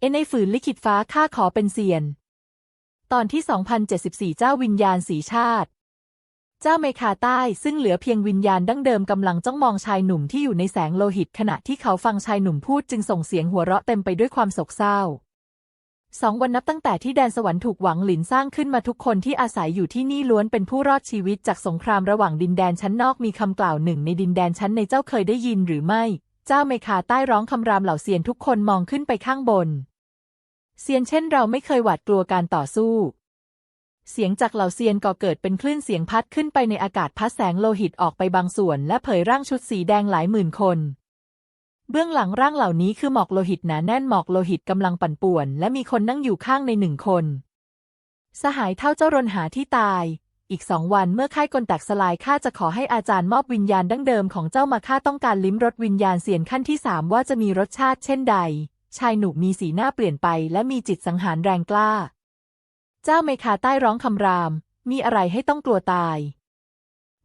เอในฝืนลิขิตฟ้าข้าขอเป็นเซียน ตอนที่ 2074 เจ้าวิญญาณสีชาติ เจ้าเมคาใต้ซึ่งเหลือเพียงวิญญาณดั้งเดิมกำลังจ้องมองชายหนุ่มที่อยู่ในแสงโลหิต ขณะที่เขาฟังชายหนุ่มพูดจึงส่งเสียงหัวเราะเต็มไปด้วยความโศกเศร้าสองวันนับตั้งแต่ที่แดนสวรรค์ถูกหวังหลินสร้างขึ้นมาทุกคนที่อาศัยอยู่ที่นี่ล้วนเป็นผู้รอดชีวิตจากสงครามระหว่างดินแดนชั้นนอกมีคำกล่าวหนึ่งในดินแดนชั้นในเจ้าเคยได้ยินหรือไม่ เจ้าเมคาใต้ร้องคำรามเหล่าเซียนทุกคนมองขึ้นไปข้างบน เซียนเช่นเราไม่เคยหวาดกลัวการต่อสู้ เสียงจากเหล่าเซียนก่อเกิดเป็นคลื่นเสียงพัดขึ้นไปในอากาศพัดแสงโลหิตออกไปบางส่วน และเผยร่างชุดสีแดงหลายหมื่นคน เบื้องหลังร่างเหล่านี้คือหมอกโลหิตหนาแน่นหมอกโลหิตกำลังปั่นป่วน และมีคนนั่งอยู่ข้างในหนึ่งคน สหายเท่าเจ้ารนหาที่ตาย อีกสองวันเมื่อค่ายกลแตกสลายข้าจะขอให้อาจารย์มอบวิญญาณดั้งเดิมของเจ้ามาข้าต้องการลิ้มรสวิญญาณเสียนขั้นที่สามว่าจะมีรสชาติเช่นใด ชายหนุ่มมีสีหน้าเปลี่ยนไปและมีจิตสังหารแรงกล้า เจ้าเมคาใต้ร้องคำราม มีอะไรให้ต้องกลัวตาย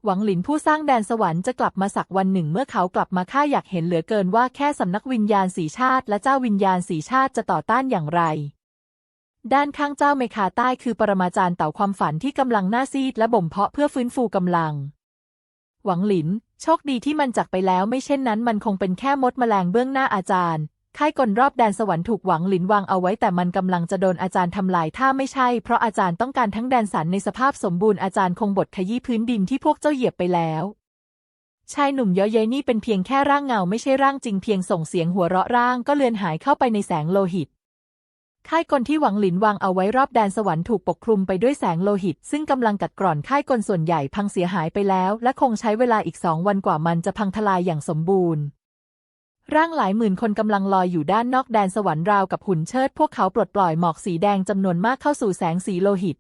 หวังหลินผู้สร้างแดนสวรรค์จะกลับมาสักวันหนึ่งเมื่อเขากลับมาข้าอยากเห็นเหลือเกินว่าแค่สำนักวิญญาณสีชาติ และเจ้าวิญญาณสีชาติจะต่อต้านอย่างไร ด้านข้างเจ้าเมคาใต้คือปรมาจารย์เต่าความฝันที่กำลังหน้าซีดและบ่มเพาะเพื่อฟื้นฟูกำลัง หวังหลิน โชคดีที่มันจากไปแล้วไม่เช่นนั้นมันคงเป็นแค่มดแมลงเบื้องหน้าอาจารย์ ค่ายกลรอบแดนสวรรค์ถูกหวังหลินวางเอาไว้แต่มันกำลังจะโดนอาจารย์ทำลายถ้าไม่ใช่ เพราะอาจารย์ต้องการทั้งแดนสันในสภาพสมบูรณ์อาจารย์คงบดขยี้พื้นดินที่พวกเจ้าเหยียบไปแล้วชายหนุ่มย้อยเย้ยนี่เป็นเพียงแค่ร่างเงาไม่ใช่ร่างจริงเพียงส่งเสียงหัวเราะร่างก็เลือนหายเข้าไปในแสงโลหิต ค่ายกลที่หวังหลินวางเอาไว้รอบแดนสวรรค์ถูกปกคลุมไปด้วยแสงโลหิต ซึ่งกำลังกัดกร่อนค่ายกลส่วนใหญ่พังเสียหายไปแล้ว และคงใช้เวลาอีกสองวันกว่ามันจะพังทลายอย่างสมบูรณ์ ร่างหลายหมื่นคนกำลังลอยอยู่ด้านนอกแดนสวรรค์ราวกับหุ่นเชิด พวกเขาปลดปล่อยหมอกสีแดงจำนวนมากเข้าสู่แสงสีโลหิต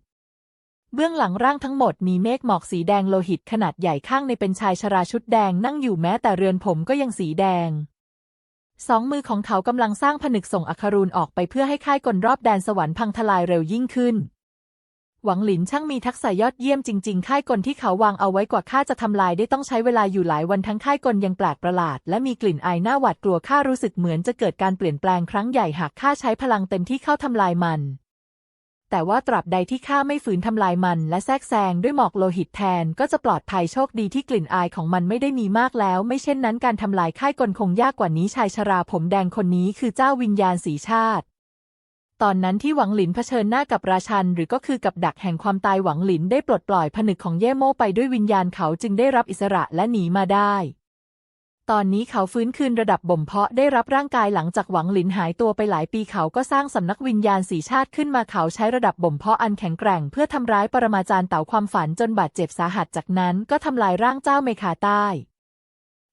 เบื้องหลังร่างทั้งหมดมีเมฆหมอกสีแดงโลหิตขนาดใหญ่ข้างในเป็นชายชราชุดแดงนั่งอยู่แม้แต่เรือนผมก็ยังสีแดง สองมือของเขากำลังสร้างผนึกส่งอัครูนออกไปเพื่อให้ค่ายกลรอบแดนสวรรค์พังทลายเร็วยิ่งขึ้น หวังหลินช่างมีทักษะยอดเยี่ยมจริงๆ ค่ายกลที่เขาวางเอาไว้กว่าข้าจะทำลายได้ต้องใช้เวลาอยู่หลายวันทั้งค่ายกลยังแปลกประหลาด และมีกลิ่นอายหน้าหวาดกลัวข้ารู้สึกเหมือนจะเกิดการเปลี่ยนแปลงครั้งใหญ่หากข้าใช้พลังเต็มที่เข้าทำลายมัน แต่ว่าตราบใดที่ข้าไม่ฝืนทำลายมัน และแทรกแซงด้วยหมอกโลหิตแทนก็จะปลอดภัยโชคดีที่กลิ่นอายของมันไม่ได้มีมากแล้ว ไม่เช่นนั้นการทำลายค่ายกลคงยากกว่านี้ชายชราผมแดงคนนี้คือเจ้าวิญญาณสีชาติ ตอนนั้นที่หวังหลินเผชิญหน้ากับราชัน หรือก็คือกับดักแห่งความตายหวังหลินได้ปลดปล่อยผนึกของเย่โม่ไปด้วยวิญญาณเขาจึงได้รับอิสระและหนีมาได้ ตอนนี้เขาฟื้นคืนระดับบ่มเพาะได้รับร่างกายหลังจากหวังหลินหายตัวไปหลายปีเขาก็สร้างสำนักวิญญาณสีชาติขึ้นมาเขาใช้ระดับบ่มเพาะอันแข็งแกร่ง เพื่อทำร้ายปรมาจารย์เต่าความฝันจนบาดเจ็บสาหัสจากนั้นก็ทำลายร่างเจ้าเมคาใต้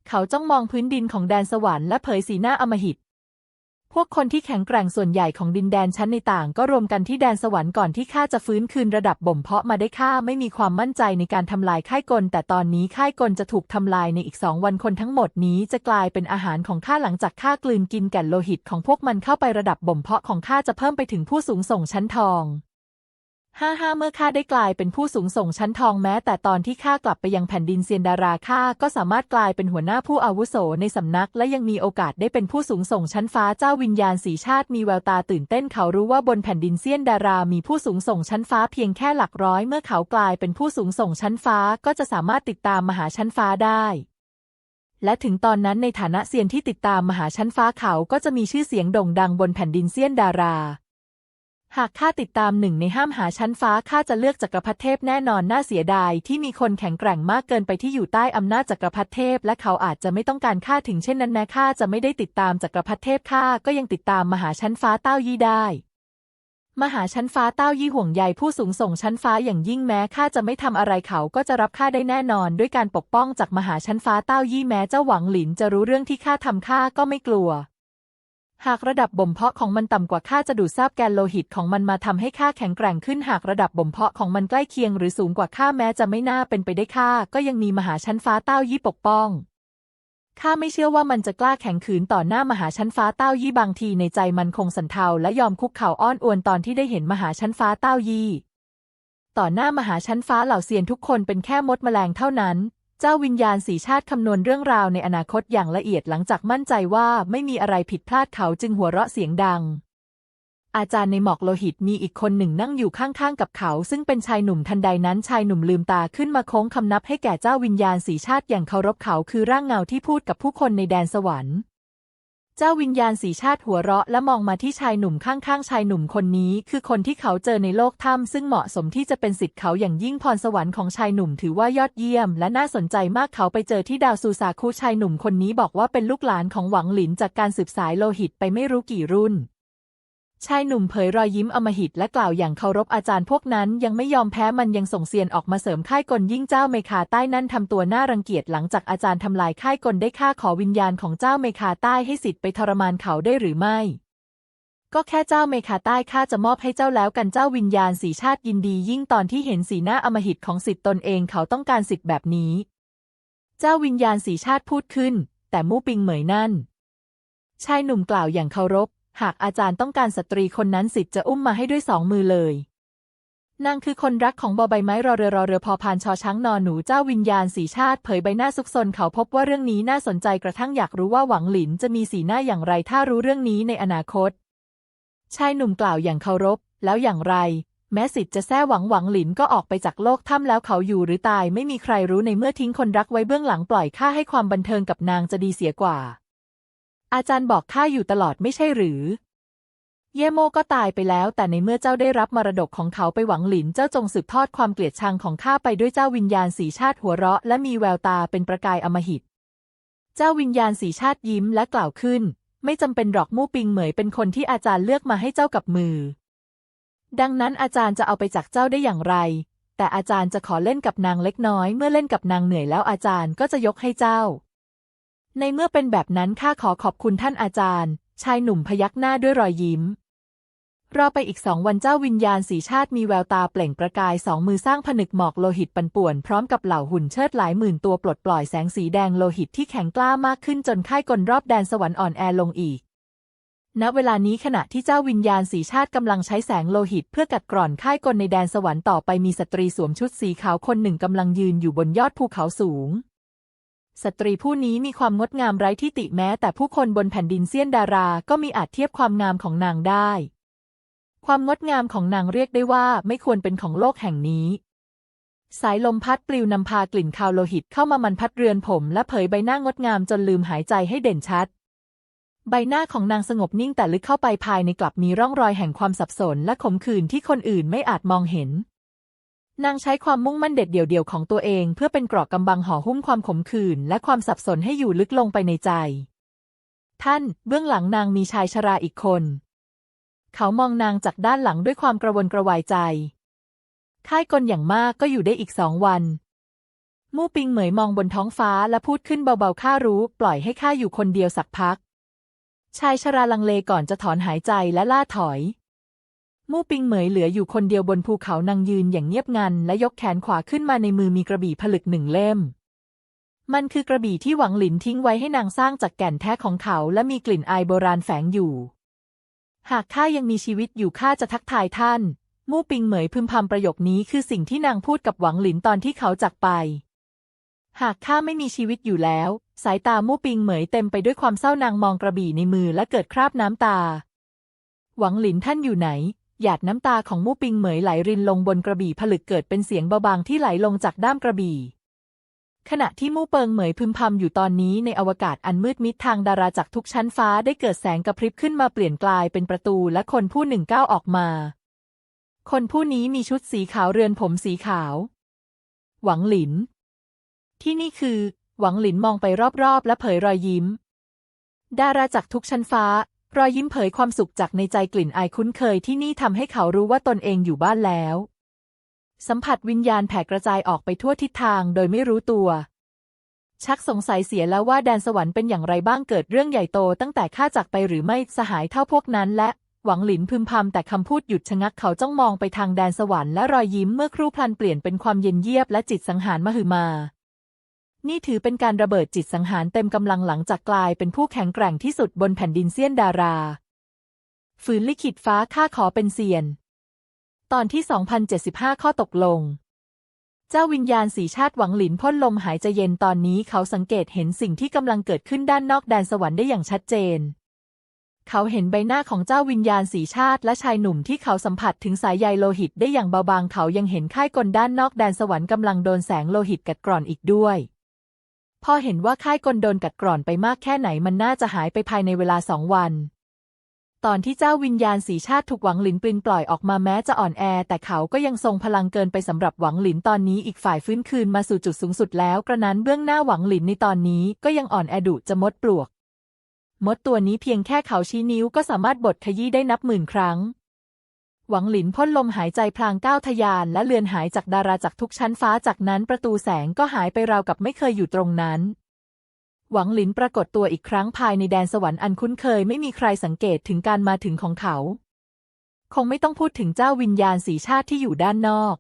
เขาจ้องมองพื้นดินของแดนสวรรค์และเผยสีหน้าอมหิต พวกคนที่แข็งแกร่งส่วนใหญ่ของดินแดนชั้นในต่าง ก็รวมกันที่แดนสวรรค์ก่อนที่ข้าจะฟื้นคืนระดับบ่มเพาะมาได้ข้าไม่มีความมั่นใจในการทำลายค่ายกล แต่ตอนนี้ค่ายกลจะถูกทำลายในอีกสองวันคนทั้งหมดนี้จะกลายเป็นอาหารของข้าหลังจากข้ากลืนกินแก่นโลหิตของพวกมันเข้าไประดับบ่มเพาะของข้าจะเพิ่มไปถึงผู้สูงส่งชั้นทอง ห้าห้าเมื่อข้าได้กลายเป็นผู้สูงส่งชั้นทองแม้ แต่ตอนที่ข้ากลับไปยังแผ่นดินเซียนดาราข้าก็สามารถกลายเป็นหัวหน้าผู้อาวุโสในสำนัก และยังมีโอกาสได้เป็นผู้สูงส่งชั้นฟ้าเจ้าวิญญาณสีชาติมีแววตาตื่นเต้นเขารู้ว่าบนแผ่นดินเซียนดารามีผู้สูงส่งชั้นฟ้าเพียงแค่หลักร้อย เมื่อเขากลายเป็นผู้สูงส่งชั้นฟ้าก็จะสามารถติดตามมหาชั้นฟ้าได้และถึงตอนนั้นในฐานะเซียนที่ติดตามมหาชั้นฟ้าเขาก็จะมีชื่อเสียงโด่งดังบนแผ่นดินเซียนดารา หากข้าติดตามหนึ่งในห้ามหาชั้นฟ้าข้าจะเลือกจักรพรรดิเทพแน่นอนน่าเสียดายที่มีคนแข็งแกร่งมากเกินไปที่อยู่ใต้อำนาจจักรพรรดิเทพ และเขาอาจจะไม่ต้องการข้าถึงเช่นนั้นแม้ข้าจะไม่ได้ติดตามจักรพรรดิเทพข้าก็ยังติดตามมหาชั้นฟ้าเต้ายี่ได้ มหาชั้นฟ้าเต้ายี่ห่วงใยผู้สูงส่งชั้นฟ้าอย่างยิ่งแม้ข้าจะไม่ทำอะไรเขาก็จะรับข้าได้แน่นอน ด้วยการปกป้องจากมหาชั้นฟ้าเต้ายี่แม้เจ้าหวังหลินจะรู้เรื่องที่ข้าทำข้าก็ไม่กลัว หากระดับบ่มเพาะของมันต่ำกว่าข้าจะดูดซาบแกนโลหิตของมันมาทำให้ข้าแข็งแกร่งขึ้นหากระดับบ่มเพาะของมันใกล้เคียงหรือสูงกว่าข้าแม้จะไม่น่าเป็นไปได้ข้าก็ยังมีมหาชั้นฟ้าเต้ายี่ปกป้องข้าไม่เชื่อว่ามันจะกล้าแข็งขืนต่อหน้ามหาชั้นฟ้าเต้ายี่บางทีในใจมันคงสันเทาและยอมคุกเข่าอ้อนอวนตอนที่ได้เห็นมหาชั้นฟ้าเต้ายี่ ต่อหน้ามหาชั้นฟ้าเหล่าเซียนทุกคนเป็นแค่มดแมลงเท่านั้น เจ้าวิญญาณสีชาติคำนวณเรื่องราวในอนาคตอย่างละเอียดหลังจากมั่นใจว่าไม่มีอะไรผิดพลาดเขาจึงหัวเราะเสียงดัง อาจารย์ในหมอกโลหิตมีอีกคนหนึ่งนั่งอยู่ข้างๆกับเขา ซึ่งเป็นชายหนุ่มทันใดนั้นชายหนุ่มลืมตาขึ้นมาโค้งคำนับให้แก่เจ้าวิญญาณสีชาติอย่างเคารพเขาคือร่างเงาที่พูดกับผู้คนในแดนสวรรค์ เจ้าวิญญาณสีชาติหัวเราะและมองมาที่ชายหนุ่มข้างๆ ชายหนุ่มคนนี้ คือคนที่เขาเจอในโลกถ้ำซึ่งเหมาะสมที่จะเป็นสิทธิ์เขาอย่างยิ่งพรสวรรค์ของชายหนุ่มถือว่ายอดเยี่ยม และน่าสนใจมากเขาไปเจอที่ดาวซูซาคุชายหนุ่มคนนี้บอกว่าเป็นลูกหลานของหวังหลินจากการสืบสายโลหิตไปไม่รู้กี่รุ่น ชายหนุ่มเผยรอยยิ้มอมหิตและกล่าวอย่างเคารพอาจารย์พวกนั้นยังไม่ยอมแพ้มันยังส่งเซียนออกมาเสริมค่ายกลยิ่งเจ้าเมคาใต้นั่นทำตัวน่ารังเกียจหลังจากอาจารย์ทำลายค่ายกลได้ฆ่าขอวิญญาณของเจ้าเมคาใต้ให้สิทธิ์ไปทรมานเขาได้หรือไม่ ก็แค่เจ้าเมคาใต้ข้าจะมอบให้เจ้าแล้วกันเจ้าวิญญาณสีชาติยินดียิ่งตอนที่เห็นสีหน้าอมหิตของสิทธิ์ตนเองเขาต้องการสิทธิ์แบบนี้ เจ้าวิญญาณสีชาติพูดขึ้น แต่มู่ปิงเหมยนั่นชายหนุ่มกล่าวอย่างเคารพ หากอาจารย์ต้องการสตรีคนนั้นสิทธิ์จะอุ้มมาให้ด้วยสองมือเลย นางคือคนรักของบอใบไม้รอเรือรอเรือพอพานชอช้างนอนหนูเจ้าวิญญาณสีชาติเผยใบหน้าซุกซนเขาพบว่าเรื่องนี้น่าสนใจกระทั่งอยากรู้ว่าหวังหลินจะมีสีหน้าอย่างไรถ้ารู้เรื่องนี้ในอนาคต ชายหนุ่มกล่าวอย่างเคารพ แล้วอย่างไร แม้สิทธิ์จะแท้หวังหวังหลินก็ออกไปจากโลกถ้ำแล้วเขาอยู่หรือตายไม่มีใครรู้ในเมื่อทิ้งคนรักไว้เบื้องหลังปล่อยข้าให้ความบันเทิงกับนางจะดีเสียกว่า อาจารย์บอกข้าอยู่ตลอดไม่ใช่หรือ เย่โมก็ตายไปแล้ว แต่ในเมื่อเจ้าได้รับมรดกของเขาไปหวังหลิน เจ้าจงสืบทอดความเกลียดชังของข้าไปด้วยเจ้าวิญญาณสีชาติหัวเราะ และมีแววตาเป็นประกายอมหิต เจ้าวิญญาณสีชาติยิ้มและกล่าวขึ้น ไม่จำเป็นหรอกมู่ปิงเหมยเป็นคนที่อาจารย์เลือกมาให้เจ้ากับมือ ดังนั้นอาจารย์จะเอาไปจากเจ้าได้อย่างไร แต่อาจารย์จะขอเล่นกับนางเล็กน้อย เมื่อเล่นกับนางเหนื่อยแล้วอาจารย์ก็จะยกให้เจ้า ในเมื่อเป็นแบบนั้นข้าขอขอบคุณท่านอาจารย์ ชายหนุ่มพยักหน้าด้วยรอยยิ้ม รอไปอีกสองวันเจ้าวิญญาณสีชาติมีแววตาเปล่งประกายสองมือสร้างผนึกหมอกโลหิตปันป่วน พร้อมกับเหล่าหุ่นเชิดหลายหมื่นตัวปลดปล่อยแสงสีแดงโลหิตที่แข็งกล้ามากขึ้นจนค่ายกลรอบแดนสวรรค์อ่อนแอลงอีกณเวลานี้ขณะที่เจ้าวิญญาณสีชาติกำลังใช้แสงโลหิต เพื่อกัดกร่อนค่ายกลในแดนสวรรค์ต่อไปมีสตรีสวมชุดสีขาวคนหนึ่งกำลังยืนอยู่บนยอดภูเขาสูง สตรีผู้นี้มีความงดงามไร้ที่ติแม้ แต่ผู้คนบนแผ่นดินเซียนดาราก็มีอาจเทียบความงามของนางได้ ความงดงามของนางเรียกได้ว่าไม่ควรเป็นของโลกแห่งนี้ สายลมพัดปลิวนำพากลิ่นคาวโลหิตเข้ามามันพัดเรือนผม และเผยใบหน้างดงามจนลืมหายใจให้เด่นชัด ใบหน้าของนางสงบนิ่งแต่ลึกเข้าไปภายในกลับมีร่องรอยแห่งความสับสนและขมขื่นที่คนอื่นไม่อาจมองเห็น นางใช้ความมุ่งมั่นเด็ดเดี่ยวของตัวเอง เพื่อเป็นเกราะกำบังห่อหุ้มความขมขื่นและความสับสนให้อยู่ลึกลงไปในใจ ท่าน เบื้องหลังนางมีชายชราอีกคน เขามองนางจากด้านหลังด้วยความกระวนกระวายใจ ค่ายกลอย่างมากก็อยู่ได้อีกสองวัน มู่ปิงเหมยมองบนท้องฟ้าและพูดขึ้นเบาๆข้ารู้ ปล่อยให้ข้าอยู่คนเดียวสักพัก ชายชราลังเลก่อนจะถอนหายใจและล่าถอย มู่ปิงเหมยเหลืออยู่คนเดียวบนภูเขานางยืนอย่างเงียบงัน และยกแขนขวาขึ้นมาในมือมีกระบี่ผลึกหนึ่งเล่ม มันคือกระบี่ที่หวังหลินทิ้งไว้ให้นางสร้างจากแก่นแท้ของเขาและมีกลิ่นอายโบราณแฝงอยู่ หากข้ายังมีชีวิตอยู่ข้าจะทักทายท่าน มู่ปิงเหมยพึมพำประโยคนี้คือสิ่งที่นางพูดกับหวังหลินตอนที่เขาจากไป หากข้าไม่มีชีวิตอยู่แล้ว สายตามู่ปิงเหมยเต็มไปด้วยความเศร้านางมองกระบี่ในมือและเกิดคราบน้ำตา หวังหลินท่านอยู่ไหน หยาดน้ำตาของมู่ปิงเหมยไหลรินลงบนกระบี่ผลึกเกิดเป็นเสียงเบาบางที่ไหลลงจากด้ามกระบี่ ขณะที่มู่เปิงเหมยพึมพำอยู่ตอนนี้ในอวกาศอันมืดมิดทางดาราจากทุกชั้นฟ้าได้เกิดแสงกระพริบขึ้นมาเปลี่ยนกลายเป็นประตูและคนผู้หนึ่งก้าวออกมา คนผู้นี้มีชุดสีขาวเรือนผมสีขาว หวังหลิน ที่นี่คือ หวังหลินมองไปรอบๆ และเผยรอยยิ้ม ดาราจากทุกชั้นฟ้า รอยยิ้มเผยความสุขจากในใจกลิ่นอายคุ้นเคยที่นี่ทำให้เขารู้ว่าตนเองอยู่บ้านแล้ว สัมผัสวิญญาณแผ่กระจายออกไปทั่วทิศทางโดยไม่รู้ตัว ชักสงสัยเสียแล้วว่าแดนสวรรค์เป็นอย่างไรบ้างเกิดเรื่องใหญ่โตตั้งแต่ข้าจากไปหรือไม่สหายเท่าพวกนั้นและหวังหลินพึมพำแต่คำพูดหยุดชะงักเขาจ้องมองไปทางแดนสวรรค์และรอยยิ้มเมื่อครู่พลันเปลี่ยนเป็นความเย็นเยียบและจิตสังหารมหึมา นี่ถือเป็นการระเบิดจิตสังหารเต็มกำลังหลังจากกลายเป็นผู้แข็งแกร่งที่สุดบนแผ่นดินเซียนดารา ฝืนลิขิตฟ้าข้าขอเป็นเซียน ตอนที่ 2075 ข้อตกลง เจ้าวิญญาณสีชาติหวังหลินพ่นลมหายใจเย็นตอนนี้เขาสังเกตเห็นสิ่งที่กำลังเกิดขึ้นด้านนอกแดนสวรรค์ได้อย่างชัดเจน เขาเห็นใบหน้าของเจ้าวิญญาณสีชาติและชายหนุ่มที่เขาสัมผัสถึงสายใยโลหิตได้อย่างเบาบางเขายังเห็นค่ายกลด้านนอกแดนสวรรค์กำลังโดนแสงโลหิตกัดกร่อนอีกด้วย พอเห็นว่าค่ายกลโดนกัดกร่อนไปมากแค่ไหนมันน่าจะหายไปภายในเวลาสองวัน ตอนที่เจ้าวิญญาณสีชาติถูกหวังหลินปลินปล่อยออกมาแม้จะอ่อนแอ แต่เขาก็ยังทรงพลังเกินไปสำหรับหวังหลินตอนนี้อีกฝ่ายฟื้นคืนมาสู่จุดสูงสุดแล้วกระนั้นเบื้องหน้าหวังหลินในตอนนี้ก็ยังอ่อนแอดุจะมดปลวก มดตัวนี้เพียงแค่เขาชี้นิ้วก็สามารถบดขยี้ได้นับหมื่นครั้ง หวังหลินพ่นลมหายใจพลางก้าวทะยานและเลือนหายจากดาราจากทุกชั้นฟ้าจากนั้นประตูแสงก็หายไปราวกับไม่เคยอยู่ตรงนั้น หวังหลินปรากฏตัวอีกครั้งภายในแดนสวรรค์อันคุ้นเคยไม่มีใครสังเกตถึงการมาถึงของเขา คงไม่ต้องพูดถึงเจ้าวิญญาณสีชาติที่อยู่ด้านนอก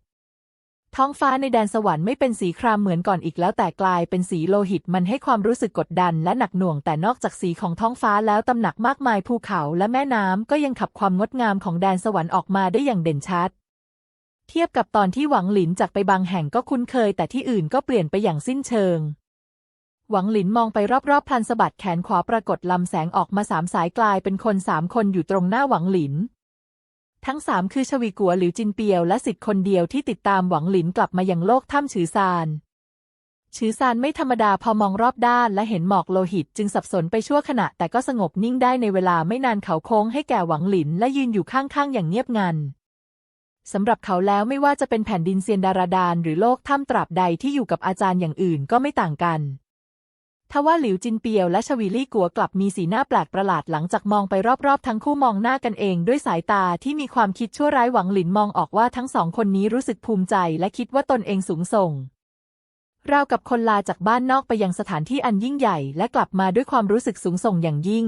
ท้องฟ้าในแดนสวรรค์ไม่เป็นสีครามเหมือนก่อนอีกแล้วแต่กลายเป็นสีโลหิตมันให้ความรู้สึกกดดันและหนักหน่วงแต่นอกจากสีของท้องฟ้าแล้วตำหนักมากมายภูเขาและแม่น้ำก็ยังขับความงดงามของแดนสวรรค์ออกมาได้อย่างเด่นชัด เทียบกับตอนที่หวังหลินจากไปบางแห่งก็คุ้นเคย แต่ที่อื่นก็เปลี่ยนไปอย่างสิ้นเชิง หวังหลินมองไปรอบๆพลันสะบัดแขนขวาปรากฏลำแสงออกมาสามสายกลายเป็นคนสามคนอยู่ตรงหน้าหวังหลิน ทั้งสามคือชวีกัวหลิวจินเปียวและสิทธิ์คนเดียวที่ติดตามหวังหลินกลับมายังโลกถ้ำฉือซานฉือซานไม่ธรรมดาพอมองรอบด้านและเห็นหมอกโลหิตจึงสับสนไปชั่วขณะแต่ก็สงบนิ่งได้ในเวลาไม่นานเขาโค้งให้แก่หวังหลินและยืนอยู่ข้างๆ อย่างเงียบงันสำหรับเขาแล้วไม่ว่าจะเป็นแผ่นดินเซียนดาราดานหรือโลกถ้ำตราบใดที่อยู่กับอาจารย์อย่างอื่นก็ไม่ต่างกัน ทว่าหลิวจินเปียวและชวีลี่กัวกลับมีสีหน้าแปลกประหลาดหลังจากมองไปรอบๆ ทั้งคู่มองหน้ากันเองด้วยสายตาที่มีความคิดชั่วร้ายหวังหลินมองออกว่าทั้งสองคนนี้รู้สึกภูมิใจและคิดว่าตนเองสูงส่งราวกับคนลาจากบ้านนอกไปยังสถานที่อันยิ่งใหญ่และกลับมาด้วยความรู้สึกสูงส่งอย่างยิ่ง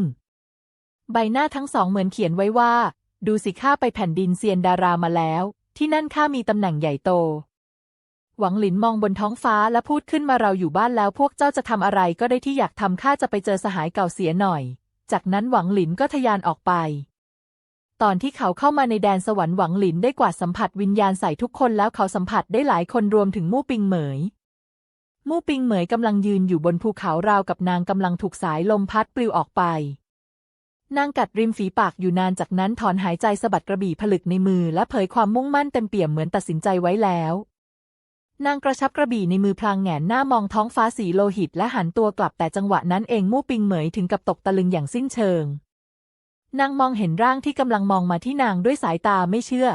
ใบหน้าทั้งสองเหมือนเขียนไว้ว่า ดูสิข้าไปแผ่นดินเซียนดารามาแล้ว ที่นั่นข้ามีตำแหน่งใหญ่โต หวังหลินมองบนท้องฟ้าและพูดขึ้นมาเราอยู่บ้านแล้วพวกเจ้าจะทำอะไรก็ได้ที่อยากทำข้าจะไปเจอสหายเก่าเสียหน่อย จากนั้นหวังหลินก็ทะยานออกไป ตอนที่เขาเข้ามาในแดนสวรรค์หวังหลินได้กวาดสัมผัสวิญญาณใส่ทุกคนแล้วเขาสัมผัสได้หลายคนรวมถึงมู่ปิงเหมย มู่ปิงเหมยกำลังยืนอยู่บนภูเขาราวกับนางกำลังถูกสายลมพัดปลิวออกไปนางกัดริมฝีปากอยู่นานจากนั้นถอนหายใจสะบัดกระบี่ผลึกในมือและเผยความมุ่งมั่นเต็มเปี่ยมเหมือนตัดสินใจไว้แล้ว นางกระชับกระบี่ในมือพลางแหงนหน้ามองท้องฟ้าสีโลหิตและหันตัวกลับแต่จังหวะนั้นเองมู่ปิงเหมยถึงกับตกตะลึงอย่างสิ้นเชิง นางมองเห็นร่างที่กำลังมองมาที่นางด้วยสายตาไม่เชื่อ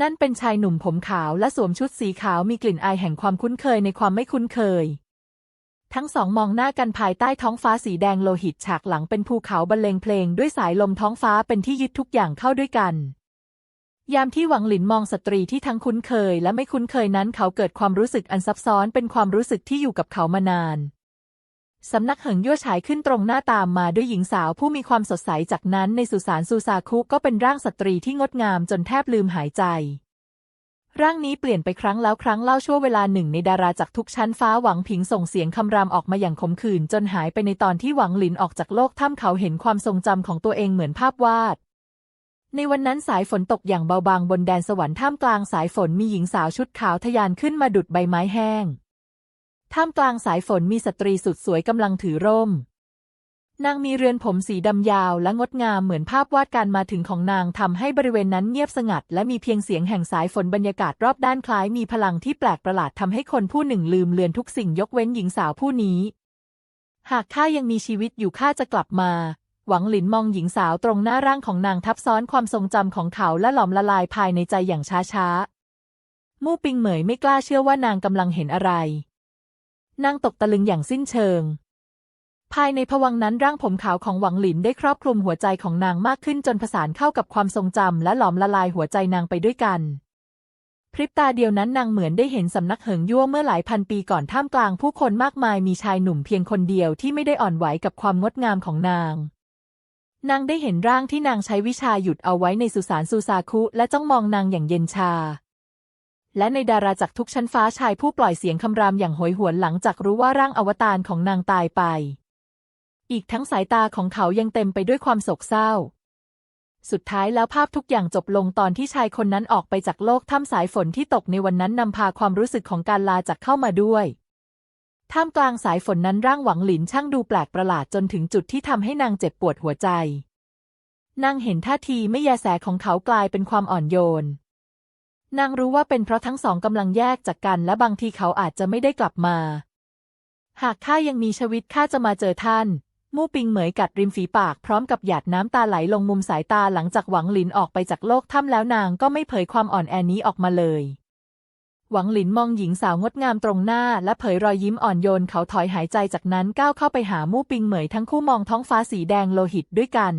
นั่นเป็นชายหนุ่มผมขาวและสวมชุดสีขาวมีกลิ่นอายแห่งความคุ้นเคยในความไม่คุ้นเคย ทั้งสองมองหน้ากันภายใต้ท้องฟ้าสีแดงโลหิตฉากหลังเป็นภูเขาบรรเลงเพลงด้วยสายลมท้องฟ้าเป็นที่ยึดทุกอย่างเข้าด้วยกัน ยามที่หวังหลินมองสตรีที่ทั้งคุ้นเคยและไม่คุ้นเคยนั้นเขาเกิดความรู้สึกอันซับซ้อนเป็นความรู้สึกที่อยู่กับเขามานาน สำนักเหิงยั่วฉายขึ้นตรงหน้าตามมาด้วยหญิงสาวผู้มีความสดใสจากนั้นในสุสานซูซาคุก็เป็นร่างสตรีที่งดงามจนแทบลืมหายใจ ร่างนี้เปลี่ยนไปครั้งแล้วครั้งเล่าชั่วเวลาหนึ่งในดาราจากทุกชั้นฟ้าหวังผิงส่งเสียงคำรามออกมาอย่างขมขื่นจนหายไปในตอนที่หวังหลินออกจากโลกถ้ำเขาเห็นความทรงจำของตัวเองเหมือนภาพวาด ในวันนั้นสายฝนตกอย่างเบาบางบนแดนสวรรค์ท่ามกลางสายฝนมีหญิงสาวชุดขาวทะยานขึ้นมาดุดใบไม้แห้ง ท่ามกลางสายฝนมีสตรีสุดสวยกำลังถือร่ม นางมีเรือนผมสีดำยาวและงดงามเหมือนภาพวาดการมาถึงของนางทำให้บริเวณนั้นเงียบสงัด และมีเพียงเสียงแห่งสายฝนบรรยากาศรอบด้านคล้ายมีพลังที่แปลกประหลาดทำให้คนผู้หนึ่งลืมเลือนทุกสิ่งยกเว้นหญิงสาวผู้นี้ หากข้ายังมีชีวิตอยู่ข้าจะกลับมา หวังหลินมองหญิงสาวตรงหน้าร่างของนางทับซ้อนความทรงจำของเขาและหลอมละลายภายในใจอย่างช้าๆ มู่ปิงเหมยไม่กล้าเชื่อว่านางกำลังเห็นอะไร นางตกตะลึงอย่างสิ้นเชิง ภายในภวังนั้นร่างผมขาวของหวังหลินได้ครอบคลุมหัวใจของนางมากขึ้นจนผสานเข้ากับความทรงจำและหลอมละลายหัวใจนางไปด้วยกัน พริบตาเดียวนั้นนางเหมือนได้เห็นสำนักเหิงยั่วเมื่อหลายพันปีก่อนท่ามกลางผู้คนมากมายมีชายหนุ่มเพียงคนเดียวที่ไม่ได้อ่อนไหวกับความงดงามของนาง นางได้เห็นร่างที่นางใช้วิชาหยุดเอาไว้ในสุสานซูซาคุ และจ้องมองนางอย่างเย็นชา และในดาราจากทุกชั้นฟ้าชายผู้ปล่อยเสียงคำรามอย่างโหยหวนหลังจากรู้ว่าร่างอวตารของนางตายไป อีกทั้งสายตาของเขายังเต็มไปด้วยความโศกเศร้า สุดท้ายแล้วภาพทุกอย่างจบลงตอนที่ชายคนนั้นออกไปจากโลกถ้ำสายฝนที่ตกในวันนั้นนำพาความรู้สึกของการลาจากเข้ามาด้วย ท่ามกลางสายฝนนั้นร่างหวังหลินช่างดูแปลกประหลาดจนถึงจุดที่ทำให้นางเจ็บปวดหัวใจ นางเห็นท่าทีไม่แยแสของเขากลายเป็นความอ่อนโยน นางรู้ว่าเป็นเพราะทั้งสองกำลังแยกจากกัน และบางทีเขาอาจจะไม่ได้กลับมา หากข้ายังมีชีวิตข้าจะมาเจอท่าน มู่ปิงเหมยกัดริมฝีปากพร้อมกับหยาดน้ำตาไหลลงมุมสายตาหลังจากหวังหลินออกไปจากโลกถ้ำแล้วนางก็ไม่เผยความอ่อนแอนี้ออกมาเลย หวังหลินมองหญิงสาวงดงามตรงหน้า และเผยรอยยิ้มอ่อนโยนเขาถอยหายใจจากนั้นก้าวเข้าไปหามู่ปิงเหมยทั้งคู่มองท้องฟ้าสีแดงโลหิตด้วยกัน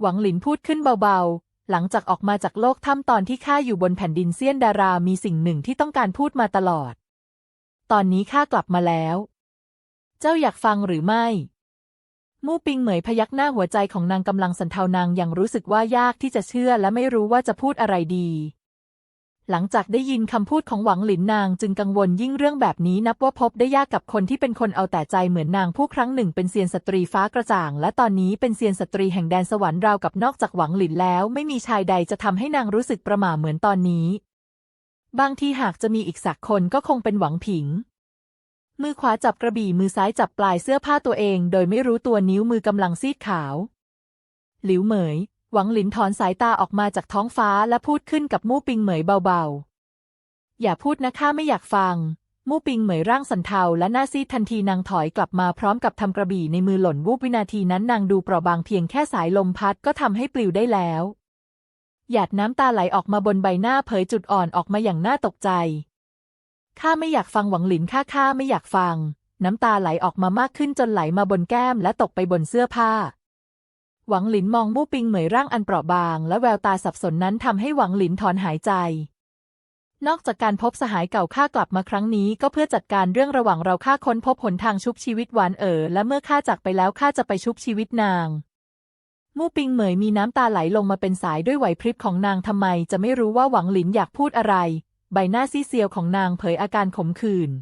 หวังหลินพูดขึ้นเบาๆ หลังจากออกมาจากโลกถ้ำตอนที่ข้าอยู่บนแผ่นดินเซียนดารามีสิ่งหนึ่งที่ต้องการพูดมาตลอด ตอนนี้ข้ากลับมาแล้ว เจ้าอยากฟังหรือไม่มู่ปิงเหมยพยักหน้าหัวใจของนางกำลังสันเทานางยังรู้สึกว่ายากที่จะเชื่อและไม่รู้ว่าจะพูดอะไรดี หลังจากได้ยินคำพูดของหวังหลินนางจึงกังวลยิ่งเรื่องแบบนี้นับว่าพบได้ยากกับคนที่เป็นคนเอาแต่ใจเหมือนนางผู้ครั้งหนึ่งเป็นเซียนสตรีฟ้ากระจ่าง และตอนนี้เป็นเซียนสตรีแห่งแดนสวรรค์ราวกับนอกจากหวังหลินแล้ว ไม่มีชายใดจะทำให้นางรู้สึกประหม่าเหมือนตอนนี้ บางทีหากจะมีอีกสักคนก็คงเป็นหวังผิง มือขวาจับกระบี่มือซ้ายจับปลายเสื้อผ้าตัวเอง โดยไม่รู้ตัวนิ้วมือกำลังซีดขาว หลิวเหมย หวังหลินถอนสายตาออกมาจากท้องฟ้าและพูดขึ้นกับมู่ปิงเหมยเบาๆ อย่าพูดนะข้าไม่อยากฟัง มู่ปิงเหมยร่างสันเทาและหน้าซีดทันทีนางถอยกลับมาพร้อมกับทำกระบี่ในมือหล่นวูบวินาทีนั้นนางดูเปราะบางเพียงแค่สายลมพัดก็ทำให้ปลิวได้แล้วหยาดน้ำตาไหลออกมาบนใบหน้าเผยจุดอ่อนออกมาอย่างน่าตกใจ ข้าไม่อยากฟังหวังหลินข้าข้าไม่อยากฟัง น้ำตาไหลออกมามากขึ้นจนไหลมาบนแก้มและตกไปบนเสื้อผ้า หวังหลินมองมู่ปิงเหมยร่างอันเปราะบาง และแววตาสับสนนั้นทำให้หวังหลินถอนหายใจ นอกจากการพบสหายเก่าข้ากลับมาครั้งนี้ ก็เพื่อจัดการเรื่องระหว่างเราข้าค้นพบหนทางชุบชีวิตหวานเอ๋อและเมื่อข้าจากไปแล้วข้าจะไปชุบชีวิตนาง มู่ปิงเหมยมีน้ำตาไหลลงมาเป็นสายด้วยไหวพริบของนางทำไม จะไม่รู้ว่าหวังหลินอยากพูดอะไร ใบหน้าซีเซียวของนางเผยอาการขมขื่น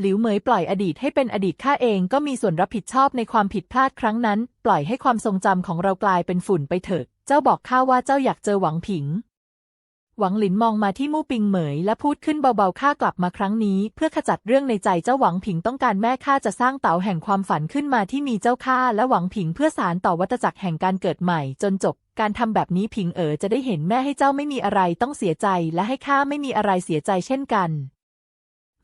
หลิวเหมยปล่อยอดีตให้เป็นอดีตข้าเองก็มีส่วนรับผิดชอบในความผิดพลาดครั้งนั้น ปล่อยให้ความทรงจำของเรากลายเป็นฝุ่นไปเถิดเจ้าบอกข้าว่าเจ้าอยากเจอหวังผิง หวังหลินมองมาที่มู่ปิงเหมย และพูดขึ้นเบาๆข้ากลับมาครั้งนี้ เพื่อขจัดเรื่องในใจเจ้าหวังผิงต้องการแม่ข้าจะสร้างเต๋าแห่งความฝันขึ้นมาที่มีเจ้าข้าและหวังผิงเพื่อสารต่อวัฏจักรแห่งการเกิดใหม่ จนจบ การทำแบบนี้ผิงเอ๋อจะได้เห็นแม่ให้เจ้าไม่มีอะไรต้องเสียใจ และให้ข้าไม่มีอะไรเสียใจเช่นกัน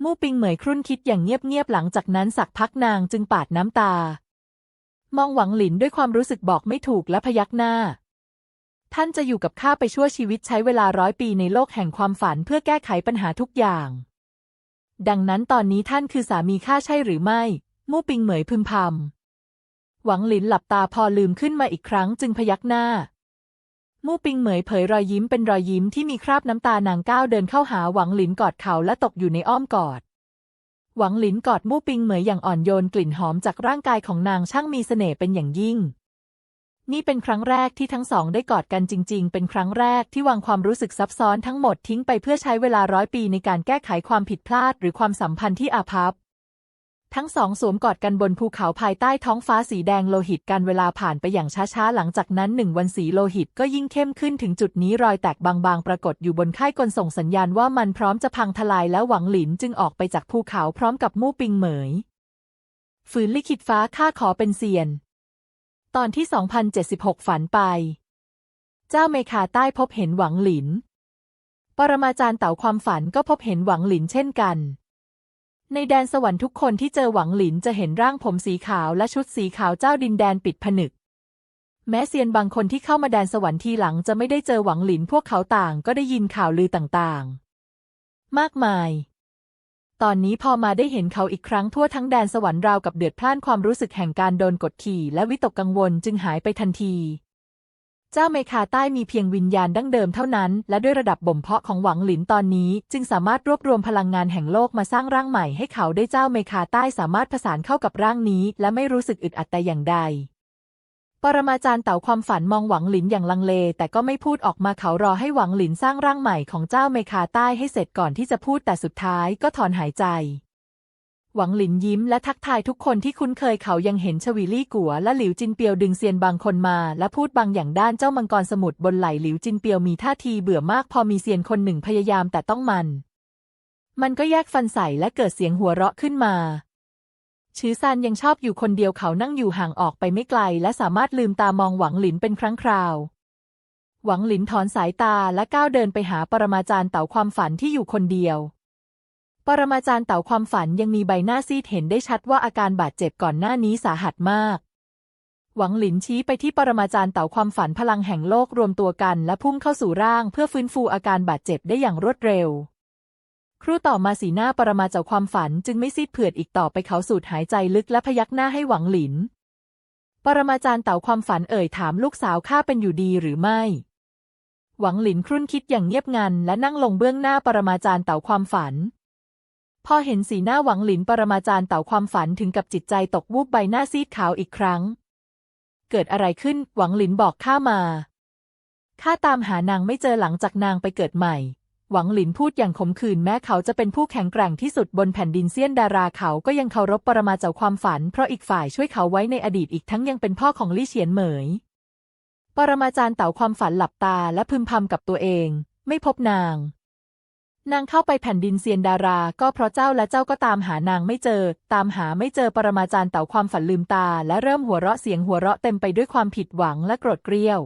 มู่ปิงเหมยครุ่นคิดอย่างเงียบๆหลังจากนั้นสักพักนางจึงปาดน้ำตา มองหวังหลินด้วยความรู้สึกบอกไม่ถูกและพยักหน้า ท่านจะอยู่กับข้าไปชั่วชีวิตใช้เวลาร้อยปีในโลกแห่งความฝันเพื่อแก้ไขปัญหาทุกอย่าง ดังนั้นตอนนี้ท่านคือสามีข้าใช่หรือไม่ มู่ปิงเหมยพึมพำหวังหลินหลับตาพอลืมขึ้นมาอีกครั้งจึงพยักหน้า มู่ปิงเหมยเผยรอยยิ้มเป็นรอยยิ้มที่มีคราบน้ำตานางก้าวเดินเข้าหาหวังหลินกอดเขาและตกอยู่ในอ้อมกอด หวังหลินกอดมู่ปิงเหมยอย่างอ่อนโยนกลิ่นหอมจากร่างกายของนางช่างมีเสน่ห์เป็นอย่างยิ่ง นี่เป็นครั้งแรกที่ทั้งสองได้กอดกันจริง ๆ เป็นครั้งแรกที่วางความรู้สึกซับซ้อนทั้งหมดทิ้งไปเพื่อใช้เวลาร้อยปีในการแก้ไขความผิดพลาด หรือความสัมพันธ์ที่อาภัพ ทั้งสองสวมกอดกันบนภูเขาภายใต้ท้องฟ้าสีแดงโลหิตการเวลาผ่านไปอย่างช้าๆ หลังจากนั้นหนึ่งวันสีโลหิตก็ยิ่งเข้มขึ้นถึงจุดนี้รอยแตกบางๆ ปรากฏอยู่บนค่ายกลส่งสัญญาณว่ามันพร้อมจะพังทลายแล้วหวังหลินจึงออกไปจากภูเขาพร้อมกับมู่ปิงเหมย ฝืนลิขิตฟ้าข้าขอเป็นเซียน ตอนที่ 2076 ฝันไป เจ้าเมคาใต้พบเห็นหวังหลิน ปรมาจารย์เต่าความฝันก็พบเห็นหวังหลินเช่นกัน ในแดนสวรรค์ทุกคนที่เจอหวังหลินจะเห็นร่างผมสีขาวและชุดสีขาวเจ้าดินแดนปิดผนึก แม้เซียนบางคนที่เข้ามาแดนสวรรค์ทีหลังจะไม่ได้เจอหวังหลินพวกเขาต่างก็ได้ยินข่าวลือต่างๆ มากมาย ตอนนี้พอมาได้เห็นเขาอีกครั้งทั่วทั้งแดนสวรรค์ราวกับเดือดพล่านความรู้สึกแห่งการโดนกดขี่และวิตกกังวลจึงหายไปทันที เจ้าเมคาใต้มีเพียงวิญญาณดั้งเดิมเท่านั้น และด้วยระดับบ่มเพาะของหวังหลินตอนนี้ จึงสามารถรวบรวมพลังงานแห่งโลกมาสร้างร่างใหม่ให้เขาได้เจ้าเมคาใต้สามารถผสานเข้ากับร่างนี้ และไม่รู้สึกอึดอัดแต่อย่างใด ปรมาจารย์เต่าความฝันมองหวังหลินอย่างลังเล แต่ก็ไม่พูดออกมาเขารอให้หวังหลินสร้างร่างใหม่ของเจ้าเมคาใต้ให้เสร็จก่อนที่จะพูดแต่สุดท้ายก็ถอนหายใจ หวังหลินยิ้มและทักทายทุกคนที่คุ้นเคยเขายังเห็นชวีลี่กัวและหลิวจินเปียวดึงเซียนบางคนมา และพูดบางอย่างด้านเจ้ามังกรสมุทรบนไหลหลิวจินเปียวมีท่าทีเบื่อมากพอมีเซียนคนหนึ่งพยายามแต่ต้องมัน มันก็แยกฟันใส่และเกิดเสียงหัวเราะขึ้นมาชือซานยังชอบอยู่คนเดียวเขานั่งอยู่ห่างออกไปไม่ไกล และสามารถลืมตามองหวังหลินเป็นครั้งคราว หวังหลินถอนสายตาและก้าวเดินไปหาปรมาจารย์เต่าความฝันที่อยู่คนเดียว ปรมาจารย์เต่าความฝันยังมีใบหน้าซีดเห็นได้ชัดว่าอาการบาดเจ็บก่อนหน้านี้สาหัสมาก หวังหลินชี้ไปที่ปรมาจารย์เต่าความฝันพลังแห่งโลกรวมตัวกัน และพุ่งเข้าสู่ร่างเพื่อฟื้นฟูอาการบาดเจ็บได้อย่างรวดเร็ว ครู่ต่อมาสีหน้าปรมาเจ้าความฝันจึงไม่ซีดเผือดอีกต่อไปเขาสูดหายใจลึกและพยักหน้าให้หวังหลิน ปรมาจารย์เต่าความฝันเอ่ยถามลูกสาวข้าเป็นอยู่ดีหรือไม่หวังหลินครุ่นคิดอย่างเงียบงันและนั่งลงเบื้องหน้าปรมาจารย์เต่าความฝัน พอเห็นสีหน้าหวังหลินปรมาจารย์เต่าความฝันถึงกับจิตใจตกวูบใบหน้าซีดขาวอีกครั้ง เกิดอะไรขึ้นหวังหลินบอกข้ามา ข้าตามหานางไม่เจอหลังจากนางไปเกิดใหม่ หวังหลินพูดอย่างขมขื่นแม้เขาจะเป็นผู้แข็งแกร่งที่สุดบนแผ่นดินเซียนดาราเขาก็ยังเคารพปรมาเจ้าความฝัน เพราะอีกฝ่ายช่วยเขาไว้ในอดีตอีกทั้งยังเป็นพ่อของลี่เฉียนเหมย ปรมาจารย์เต่าความฝันหลับตาและพึมพำกับตัวเอง ไม่พบนาง นางเข้าไปแผ่นดินเซียนดารา ก็เพราะเจ้าและเจ้าก็ตามหานางไม่เจอ ตามหาไม่เจอปรมาจารย์เต่าความฝันลืมตา และเริ่มหัวเราะเสียงหัวเราะเต็มไปด้วยความผิดหวังและโกรธเกรี้ยว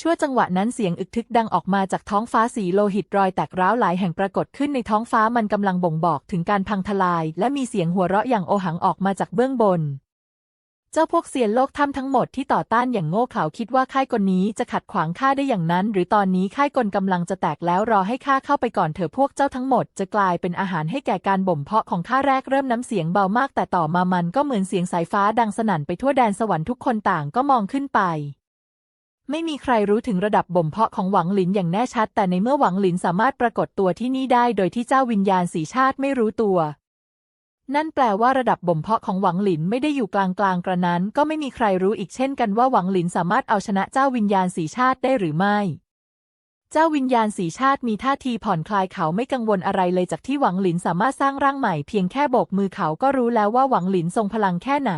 ชั่วจังหวะนั้นเสียงอึกทึกดังออกมาจากท้องฟ้าสีโลหิตรอยแตกร้าวหลายแห่งปรากฏขึ้นในท้องฟ้ามันกำลังบ่งบอกถึงการพังทลาย และมีเสียงหัวเราะอย่างโอหังออกมาจากเบื้องบน เจ้าพวกเซียนโลกถ้ำทั้งหมดที่ต่อต้านอย่างโง่เขลาคิดว่าค่ายกลนี้จะขัดขวางข้าได้อย่างนั้น หรือตอนนี้ค่ายกลกำลังจะแตกแล้วรอให้ข้าเข้าไปก่อนเถอะพวกเจ้าทั้งหมดจะกลายเป็นอาหารให้แก่การบ่มเพาะของข้าแรกเริ่มน้ำเสียงเบามาก แต่ต่อมามันก็เหมือนเสียงสายฟ้าดังสนั่นไปทั่วแดนสวรรค์ทุกคนต่างก็มองขึ้นไปไม่มีใครรู้ถึงระดับบ่มเพาะของหวังหลินอย่างแน่ชัด แต่ในเมื่อหวังหลินสามารถปรากฏตัวที่นี่ได้ โดยที่เจ้าวิญญาณสีชาติไม่รู้ตัว นั่นแปลว่าระดับบ่มเพาะของหวังหลินไม่ได้อยู่กลางกลางๆกระนั้น ก็ไม่มีใครรู้อีกเช่นกันว่าหวังหลินสามารถเอาชนะเจ้าวิญญาณสีชาติได้หรือไม่ เจ้าวิญญาณสีชาติมีท่าทีผ่อนคลายเขาไม่กังวลอะไรเลยจากที่หวังหลินสามารถสร้างร่างใหม่เพียงแค่โบกมือเขาก็รู้แล้วว่าหวังหลินทรงพลังแค่ไหน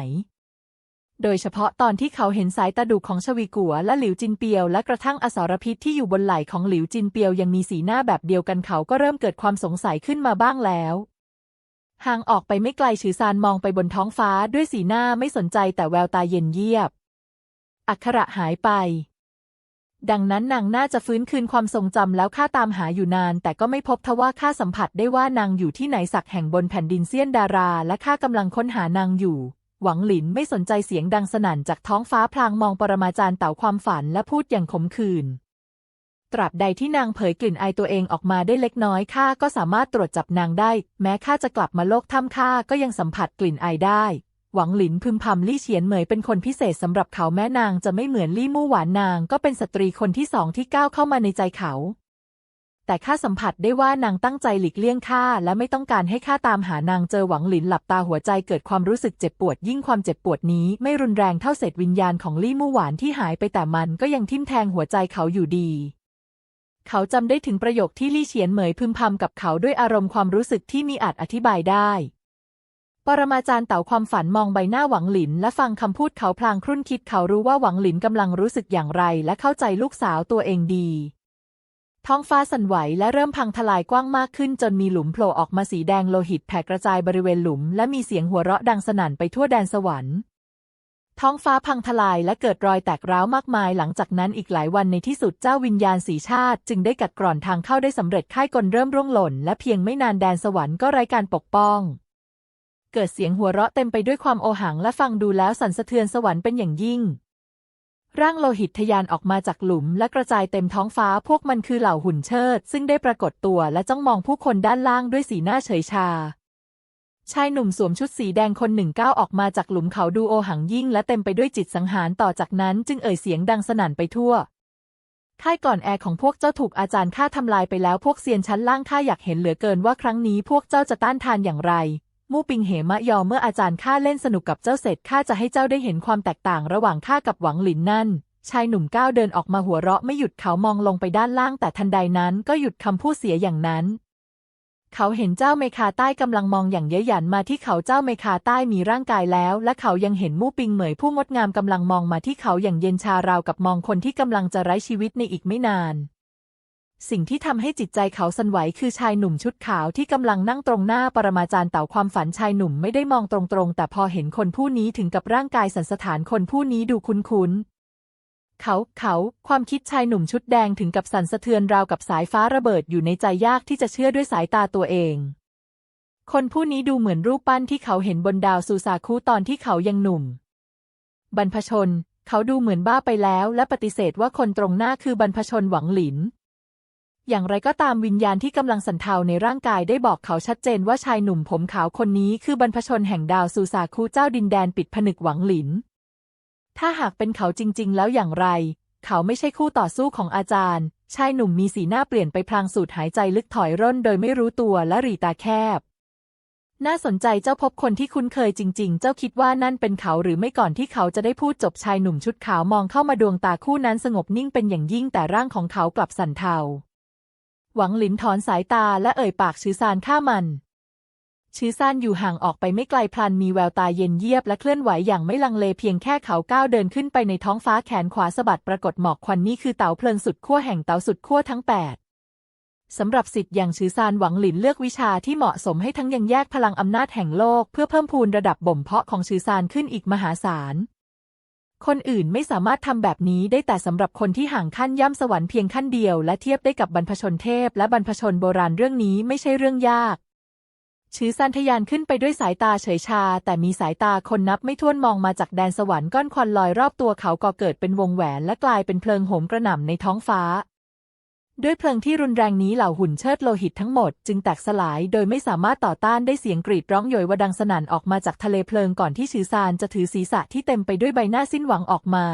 โดยเฉพาะตอนที่เขาเห็นสายตาดุของชวีกัวและหลิวจินเปียว และกระทั่งอสรพิษที่อยู่บนไหล่ของหลิวจินเปียวยังมีสีหน้าแบบเดียวกันเขาก็เริ่มเกิดความสงสัยขึ้นมาบ้างแล้ว ห่างออกไปไม่ไกลฉือซานมองไปบนท้องฟ้าด้วยสีหน้าไม่สนใจแต่แววตาเย็นเยียบ อักขระหายไป ดังนั้นนางน่าจะฟื้นคืนความทรงจำแล้วข้าตามหาอยู่นาน แต่ก็ไม่พบทว่าข้าสัมผัสได้ว่านางอยู่ที่ไหนสักแห่งบนแผ่นดินเซียนดารา และข้ากำลังค้นหานางอยู่ หวังหลินไม่สนใจเสียงดังสนั่นจากท้องฟ้าพลางมองปรมาจารย์เต่าความฝันและพูดอย่างขมขื่น ตราบใดที่นางเผยกลิ่นอายตัวเองออกมาได้เล็กน้อยข้าก็สามารถตรวจจับนางได้ แม้ข้าจะกลับมาโลกถ้ำข้าก็ยังสัมผัสกลิ่นอายได้ หวังหลินพึมพำลี่เฉียนเหมยเป็นคนพิเศษสำหรับเขาแม่นางจะไม่เหมือนลี่มู่หวานนางก็เป็นสตรีคนที่สองที่ก้าวเข้ามาในใจเขา แต่ข้าสัมผัสได้ว่านางตั้งใจหลีกเลี่ยงข้าและไม่ต้องการให้ข้าตามหานางเจอหวังหลินหลับตาหัวใจเกิดความรู้สึกเจ็บปวดยิ่งความเจ็บปวดนี้ไม่รุนแรงเท่าเศษวิญญาณของลี่มู่หวานที่หายไปแต่มันก็ยังทิ่มแทงหัวใจเขาอยู่ดี เขาจำได้ถึงประโยคที่ลี่เฉียนเหมยพึมพำกับเขาด้วยอารมณ์ความรู้สึกที่มีอาจอธิบายได้ ปรมาจารย์เต่าความฝันมองใบหน้าหวังหลิน และฟังคำพูดเขาพลางครุ่นคิดเขารู้ว่าหวังหลินกำลังรู้สึกอย่างไร และเข้าใจลูกสาวตัวเองดี ท้องฟ้าสั่นไหวและเริ่มพังทลายกว้างมากขึ้นจนมีหลุมโผล่ออกมาสีแดงโลหิตแผ่กระจายบริเวณหลุม และมีเสียงหัวเราะดังสนั่นไปทั่วแดนสวรรค์ ท้องฟ้าพังทลายและเกิดรอยแตกร้าวมากมาย หลังจากนั้นอีกหลายวันในที่สุดเจ้าวิญญาณสีชาติ จึงได้กัดกร่อนทางเข้าได้สำเร็จค่ายกลเริ่มร่วงหล่น และเพียงไม่นานแดนสวรรค์ก็ไร้การปกป้อง เกิดเสียงหัวเราะเต็มไปด้วยความโอหังและฟังดูแล้วสั่นสะเทือนสวรรค์เป็นอย่างยิ่ง ร่างโลหิตทยานออกมาจากหลุม และกระจายเต็มท้องฟ้าพวกมันคือเหล่าหุ่นเชิด ซึ่งได้ปรากฏตัวและจ้องมองผู้คนด้านล่างด้วยสีหน้าเฉยชา ชายหนุ่มสวมชุดสีแดงคนหนึ่งก้าวออกมาจากหลุมเขาดูโอหังยิ่งและเต็มไปด้วยจิตสังหารต่อจากนั้นจึงเอ่ยเสียงดังสนั่นไปทั่ว ค่ายก่อนแอร์ของพวกเจ้าถูกอาจารย์ฆ่าทำลายไปแล้วพวกเซียนชั้นล่างข้าอยากเห็นเหลือเกินว่าครั้งนี้พวกเจ้าจะต้านทานอย่างไร มู่ปิงเหมะยอมเมื่ออาจารย์ข้าเล่นสนุกกับเจ้าเสร็จข้าจะให้เจ้าได้เห็นความแตกต่างระหว่างข้ากับหวังหลินนั่น ชายหนุ่มก้าวเดินออกมาหัวเราะไม่หยุดเขามองลงไปด้านล่างแต่ทันใดนั้นก็หยุดคำพูดเสียอย่างนั้น เขาเห็นเจ้าเมคาใต้กำลังมองอย่างเย้ยหยันมาที่เขาเจ้าเมคาใต้มีร่างกายแล้ว และเขายังเห็นมู่ปิงเหมยผู้งดงามกำลังมองมาที่เขาอย่างเย็นชาราวกับมองคนที่กำลังจะไร้ชีวิตในอีกไม่นาน สิ่งที่ทำให้จิตใจเขาสั่นไหวคือชายหนุ่มชุดขาวที่กำลังนั่งตรงหน้าปรมาจารย์เต่าความฝันชายหนุ่มไม่ได้มองตรงๆ แต่พอเห็นคนผู้นี้ถึงกับร่างกายสันสถานคนผู้นี้ดูคุ้นๆ เขาเขา ความคิดชายหนุ่มชุดแดงถึงกับสั่นสะเทือนราวกับสายฟ้าระเบิดอยู่ในใจยากที่จะเชื่อด้วยสายตาตัวเอง คนผู้นี้ดูเหมือนรูปปั้นที่เขาเห็นบนดาวซูซาคุตอนที่เขายังหนุ่ม บรรพชน เขาดูเหมือนบ้าไปแล้วและปฏิเสธว่าคนตรงหน้าคือบรรพชนหวังหลิน อย่างไรก็ตามวิญญาณที่กำลังสันเทาในร่างกายได้บอกเขาชัดเจนว่าชายหนุ่มผมขาวคนนี้คือบรรพชนแห่งดาวซูซาคุเจ้าดินแดนปิดผนึกหวังหลิน ถ้าหากเป็นเขาจริง ๆ แล้วอย่างไร เขาไม่ใช่คู่ต่อสู้ของอาจารย์ ชายหนุ่มมีสีหน้าเปลี่ยนไปพลางสูดหายใจลึกถอยร่นโดยไม่รู้ตัวและรีตาแคบ น่าสนใจเจ้าพบคนที่คุ้นเคยจริง ๆ เจ้าคิดว่านั่นเป็นเขาหรือไม่ก่อนที่เขาจะได้พูดจบชายหนุ่มชุดขาวมองเข้ามาดวงตาคู่นั้นสงบนิ่งเป็นอย่างยิ่งแต่ร่างของเขากลับสั่นเทา หวังหลินถอนสายตาและเอ่ยปากชื้อซานฆ่ามัน ชื้อซานอยู่ห่างออกไปไม่ไกลพลันมีแววตาเย็นเยียบและเคลื่อนไหวอย่างไม่ลังเลเพียงแค่เขาก้าวเดินขึ้นไปในท้องฟ้าแขนขวาสะบัดปรากฏหมอกควันนี่คือเต๋าเพลิงสุดขั้วแห่งเต๋าสุดขั้วทั้งแปดสำหรับสิทธิ์อย่างชือซานหวังหลินเลือกวิชาที่เหมาะสมให้ทั้งยังแยกพลังอำนาจแห่งโลก เพื่อเพิ่มพูนระดับบ่มเพาะของชือซานขึ้นอีกมหาศาล คนอื่นไม่สามารถทำแบบนี้ได้แต่สำหรับคนที่ห่างขั้นย่ำสวรรค์เพียงขั้นเดียว และเทียบได้กับบรรพชนเทพและบรรพชนโบราณเรื่องนี้ไม่ใช่เรื่องยาก ชือซานทะยานขึ้นไปด้วยสายตาเฉยชา แต่มีสายตาคนนับไม่ถ้วนมองมาจากแดนสวรรค์ก้อนควันลอยรอบตัวเขาก่อเกิดเป็นวงแหวนและกลายเป็นเพลิงโหมกระหน่ำในท้องฟ้า ด้วยเพลิงที่รุนแรงนี้เหล่าหุ่นเชิดโลหิตทั้งหมดจึงแตกสลายโดยไม่สามารถต่อต้านได้เสียงกรีดร้องโหยวดังสนั่นออกมาจากทะเลเพลิงก่อนที่ชือซานจะถือศีรษะที่เต็มไปด้วยใบหน้าสิ้นหวังออกมา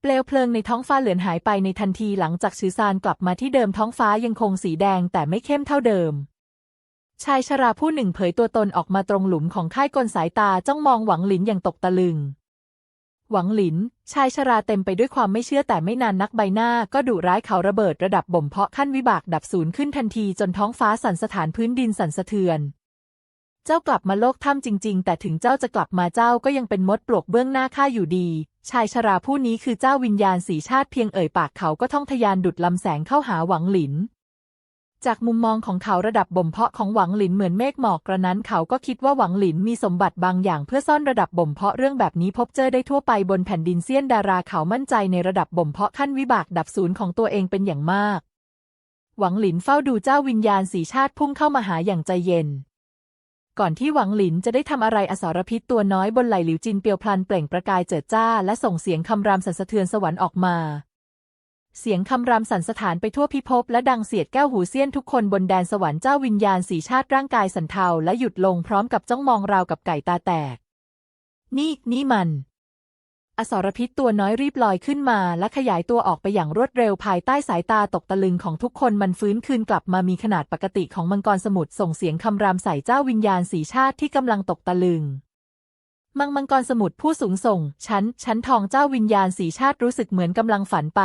เปลวเพลิงในท้องฟ้าเหลือนหายไปในทันทีหลังจากชือซานกลับมาที่เดิมท้องฟ้ายังคงสีแดงแต่ไม่เข้มเท่าเดิม ชายชราผู้หนึ่งเผยตัวตนออกมาตรงหลุมของค่ายกลสายตาจ้องมองหวังหลินอย่างตกตะลึง หวังหลิน ชายชราเต็มไปด้วยความไม่เชื่อแต่ไม่นานนักใบหน้าก็ดุร้ายเขาระเบิดระดับบ่มเพาะขั้นวิบากดับศูนย์ขึ้นทันทีจนท้องฟ้าสั่นสถานพื้นดินสั่นสะเทือน เจ้ากลับมาโลกถ้ำจริง ๆ แต่ถึงเจ้าจะกลับมาเจ้าก็ยังเป็นมดปลวกเบื้องหน้าข้าอยู่ดี ชายชราผู้นี้คือเจ้าวิญญาณสีชาติเพียงเอ่ยปากเขาก็ท่องทะยานดุดลำแสงเข้าหาหวังหลิน จากมุมมองของเขาระดับบ่มเพาะของหวังหลินเหมือนเมฆหมอกกระนั้นเขาก็คิดว่าหวังหลินมีสมบัติบางอย่างเพื่อซ่อนระดับบ่มเพาะเรื่องแบบนี้พบเจอได้ทั่วไปบนแผ่นดินเซียนดาราเขามั่นใจในระดับบ่มเพาะขั้นวิบากดับศูนย์ของตัวเองเป็นอย่างมาก หวังหลินเฝ้าดูเจ้าวิญญาณสีชาติพุ่งเข้ามาหาอย่างใจเย็น ก่อนที่หวังหลินจะได้ทำอะไรอสรพิษตัวน้อยบนไหล่หลิวจินเปียวพลันเปล่งประกายเจิดจ้าและส่งเสียงคำรามสันสะเทือนสวรรค์ออกมา เสียงคำรามสั่นสถานไปทั่วพิภพและดังเสียดแก้วหูเซียนทุกคนบนแดนสวรรค์เจ้าวิญญาณสีชาติร่างกายสันเทาและหยุดลงพร้อมกับจ้องมองราวกับไก่ตาแตก นี่นี่มัน อสรพิษตัวน้อยรีบลอยขึ้นมาและขยายตัวออกไปอย่างรวดเร็วภายใต้สายตาตกตะลึงของทุกคนมันฟื้นคืนกลับมามีขนาดปกติของมังกรสมุทรส่งเสียงคำรามใส่เจ้าวิญญาณสีชาติที่กำลังตกตะลึงมังมังกรสมุทรผู้สูงส่งชั้นชั้นทองเจ้าวิญญาณสีชาติรู้สึกเหมือนกำลังฝันไป